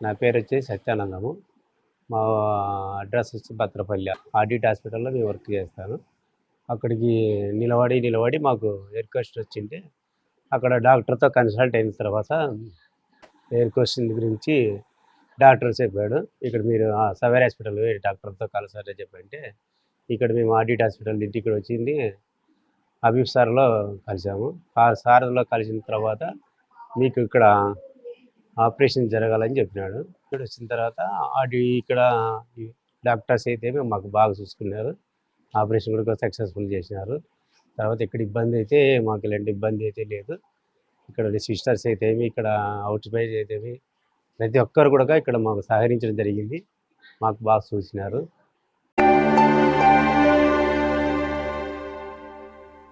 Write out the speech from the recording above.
నా పేరు వచ్చేసి సత్యానందము. మా అడ్రస్ వచ్చి భద్రపల్లి ఆడిట్ హాస్పిటల్లో మేము వర్క్ చేస్తాను. అక్కడికి నిలబడి నిలబడి మాకు ఎయిర్ క్వశ్చన్ వచ్చింటే అక్కడ డాక్టర్తో కన్సల్ట్ అయిన తర్వాత ఎయిర్ క్వశ్చన్ గురించి డాక్టర్ చెప్పాడు. ఇక్కడ మీరు సవేర్ హాస్పిటల్ పోయి డాక్టర్తో కలసారని చెప్పంటే ఇక్కడ మేము ఆడిట్ హాస్పిటల్ ఇంటికి ఇక్కడ వచ్చింది. హబీబ్ సార్లో కలిసాము. ఆ సార్లో కలిసిన తర్వాత మీకు ఇక్కడ ఆపరేషన్ జరగాలని చెప్పినాడు. ఇక్కడ వచ్చిన తర్వాత అటు ఇక్కడ డాక్టర్స్ అయితే మాకు బాగా చూసుకున్నారు. ఆపరేషన్ కూడా సక్సెస్ఫుల్ చేసినారు. తర్వాత ఇక్కడ ఇబ్బంది అయితే మాకు ఇలాంటి ఇబ్బంది అయితే లేదు. ఇక్కడ సిస్టర్స్ అయితేమి ఇక్కడ అవుట్ అయితేమి ప్రతి ఒక్కరు కూడా ఇక్కడ మాకు సహకరించడం జరిగింది. మాకు బాగా చూసినారు.